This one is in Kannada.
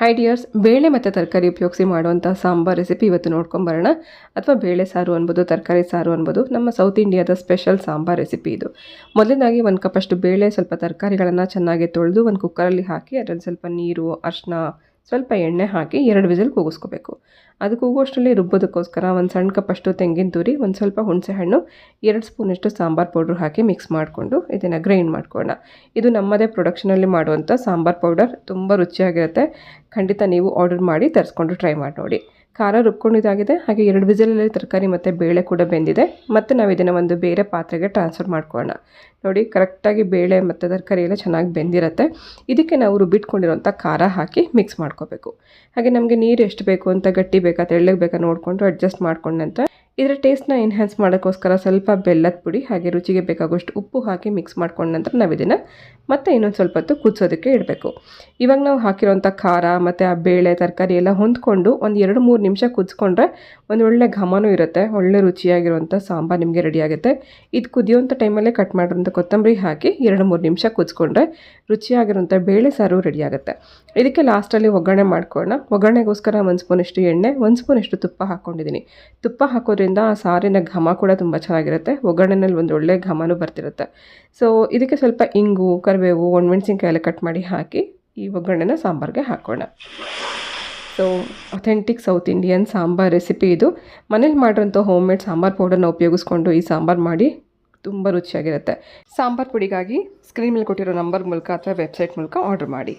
ಹೈ ಡಿಯರ್ಸ್ ಬೇಳೆ ಮತ್ತು ತರಕಾರಿ ಉಪಯೋಗಿಸಿ ಮಾಡುವಂಥ ಸಾಂಬಾರ್ ರೆಸಿಪಿ ಇವತ್ತು ನೋಡ್ಕೊಂಬರೋಣ. ಅಥವಾ ಬೇಳೆ ಸಾರು ಅನ್ಬೋದು, ತರಕಾರಿ ಸಾರು ಅನ್ಬೋದು, ನಮ್ಮ ಸೌತ್ ಇಂಡಿಯಾದ ಸ್ಪೆಷಲ್ ಸಾಂಬಾರ್ ರೆಸಿಪಿ ಇದು. ಮೊದಲನೇದಾಗಿ ಒಂದು ಕಪ್ಪಷ್ಟು ಬೇಳೆ, ಸ್ವಲ್ಪ ತರಕಾರಿಗಳನ್ನು ಚೆನ್ನಾಗಿ ತೊಳೆದು ಒಂದು ಕುಕ್ಕರಲ್ಲಿ ಹಾಕಿ ಅದರಲ್ಲಿ ಸ್ವಲ್ಪ ನೀರು, ಅರಿಶಿನ ಸ್ವಲ್ಪ ಎಣ್ಣೆ ಹಾಕಿ ಎರಡು ವಿಸಿಲ್ ಕೂಗಿಸ್ಕೋಬೇಕು. ಅದು ಕೂಗುವಷ್ಟರಲ್ಲಿ ರುಬ್ಬೋದಕ್ಕೋಸ್ಕರ ಒಂದು ಸಣ್ಣ ಕಪ್ಪಷ್ಟು ತೆಂಗಿನ ತುರಿ, ಒಂದು ಸ್ವಲ್ಪ ಹುಣಸೆ ಹಣ್ಣು, ಎರಡು ಸ್ಪೂನಷ್ಟು ಸಾಂಬಾರ್ ಪೌಡ್ರ್ ಹಾಕಿ ಮಿಕ್ಸ್ ಮಾಡಿಕೊಂಡು ಇದನ್ನು ಗ್ರೈಂಡ್ ಮಾಡ್ಕೊಳ್ಳೋಣ. ಇದು ನಮ್ಮದೇ ಪ್ರೊಡಕ್ಷನಲ್ಲಿ ಮಾಡುವಂಥ ಸಾಂಬಾರ್ ಪೌಡರ್, ತುಂಬ ರುಚಿಯಾಗಿರುತ್ತೆ. ಖಂಡಿತ ನೀವು ಆರ್ಡರ್ ಮಾಡಿ ತರಿಸ್ಕೊಂಡು ಟ್ರೈ ಮಾಡಿ ನೋಡಿ. ಖಾರ ರುಬ್ಕೊಂಡಿದ್ದಾಗಿದೆ. ಹಾಗೆ ಎರಡು ವಿಸಿಲಲ್ಲಿ ತರಕಾರಿ ಮತ್ತು ಬೇಳೆ ಕೂಡ ಬೆಂದಿದೆ. ಮತ್ತು ನಾವು ಇದನ್ನು ಒಂದು ಬೇರೆ ಪಾತ್ರೆಗೆ ಟ್ರಾನ್ಸ್ಫರ್ ಮಾಡ್ಕೊಳ್ಳೋಣ. ನೋಡಿ ಕರೆಕ್ಟಾಗಿ ಬೇಳೆ ಮತ್ತು ತರಕಾರಿ ಎಲ್ಲ ಚೆನ್ನಾಗಿ ಬೆಂದಿರುತ್ತೆ. ಇದಕ್ಕೆ ನಾವು ರುಬ್ಬಿಟ್ಕೊಂಡಿರೋಂಥ ಖಾರ ಹಾಕಿ ಮಿಕ್ಸ್ ಮಾಡ್ಕೋಬೇಕು. ಹಾಗೆ ನಮಗೆ ನೀರು ಎಷ್ಟು ಬೇಕು, ಅಂತ ಗಟ್ಟಿ ಬೇಕಾ, ತೆಳ್ಳಗೆ ಬೇಕಾ ನೋಡಿಕೊಂಡು ಅಡ್ಜಸ್ಟ್ ಮಾಡ್ಕೊಂಡ ನಂತರ ಇದರ ಟೇಸ್ಟ್ನ ಎನ್ಹ್ಯಾನ್ಸ್ ಮಾಡೋಕ್ಕೋಸ್ಕರ ಸ್ವಲ್ಪ ಬೆಲ್ಲದ ಪುಡಿ ಹಾಗೆ ರುಚಿಗೆ ಬೇಕಾಗುವಷ್ಟು ಉಪ್ಪು ಹಾಕಿ ಮಿಕ್ಸ್ ಮಾಡ್ಕೊಂಡ ನಂತರ ನಾವು ಇದನ್ನು ಮತ್ತೆ ಇನ್ನೊಂದು ಸ್ವಲ್ಪ ಹೊತ್ತು ಕುದಿಸೋದಕ್ಕೆ ಇಡಬೇಕು. ಇವಾಗ ನಾವು ಹಾಕಿರೋಂಥ ಖಾರ ಮತ್ತು ಆ ಬೇಳೆ, ತರಕಾರಿ ಎಲ್ಲ ಹೊಂದ್ಕೊಂಡು ಒಂದು ಎರಡು ಮೂರು ನಿಮಿಷ ಕುದಿಸ್ಕೊಂಡ್ರೆ ಒಂದು ಒಳ್ಳೆ ಘಮನೂ ಇರುತ್ತೆ, ಒಳ್ಳೆ ರುಚಿಯಾಗಿರುವಂಥ ಸಾಂಬಾರು ನಿಮಗೆ ರೆಡಿ ಆಗುತ್ತೆ. ಇದು ಕುದಿಯೋಂಥ ಟೈಮಲ್ಲೇ ಕಟ್ ಮಾಡಿರೋಂಥ ಕೊತ್ತಂಬರಿ ಹಾಕಿ ಎರಡು ಮೂರು ನಿಮಿಷ ಕುದಿಸ್ಕೊಂಡ್ರೆ ರುಚಿಯಾಗಿರುವಂಥ ಬೇಳೆ ಸಾರು ರೆಡಿ ಆಗುತ್ತೆ. ಇದಕ್ಕೆ ಲಾಸ್ಟಲ್ಲಿ ಒಗ್ಗರಣೆ ಮಾಡ್ಕೊಳ್ಳೋಣ. ಒಗ್ಗರಣೆಗೋಸ್ಕರ ಒಂದು ಸ್ಪೂನಷ್ಟು ಎಣ್ಣೆ, ಒಂದು ಸ್ಪೂನಷ್ಟು ತುಪ್ಪ ಹಾಕ್ಕೊಂಡಿದ್ದೀನಿ ತುಪ್ಪ ಹಾಕೋದ್ರಿಂದ ಆ ಸಾರಿನ ಘಮ ಕೂಡ ತುಂಬ ಚೆನ್ನಾಗಿರುತ್ತೆ. ಒಗ್ಗರಣೆನಲ್ಲಿ ಒಂದು ಒಳ್ಳೆ ಘಮನೂ ಬರ್ತಿರುತ್ತೆ. ಸೊ ಇದಕ್ಕೆ ಸ್ವಲ್ಪ ಇಂಗು, ಕರಿಬೇವು ಒಣಮೆಣ್ಸಿನ್ಕಾಯಿ ಎಲ್ಲ ಕಟ್ ಮಾಡಿ ಹಾಕಿ ಈ ಒಗ್ಗರಣೆನ ಸಾಂಬಾರಿಗೆ ಹಾಕೋಣ. So authentic south Indian sambar recipe ಇದು. ಮನೇಲಿ ಮಾಡಿರೋಂಥ ಹೋಮ್ ಮೇಡ್ ಸಾಂಬಾರ್ ಪೌಡರ್ನ ಉಪಯೋಗಿಸ್ಕೊಂಡು ಈ ಸಾಂಬಾರು ಮಾಡಿ ತುಂಬ ರುಚಿಯಾಗಿರುತ್ತೆ. ಸಾಂಬಾರ್ ಪುಡಿಗಾಗಿ ಸ್ಕ್ರೀನ್ ಮೇಲೆ ಕೊಟ್ಟಿರೋ ನಂಬರ್ ಮೂಲಕ ಅಥವಾ ವೆಬ್ಸೈಟ್ ಮೂಲಕ ಆರ್ಡರ್ ಮಾಡಿ.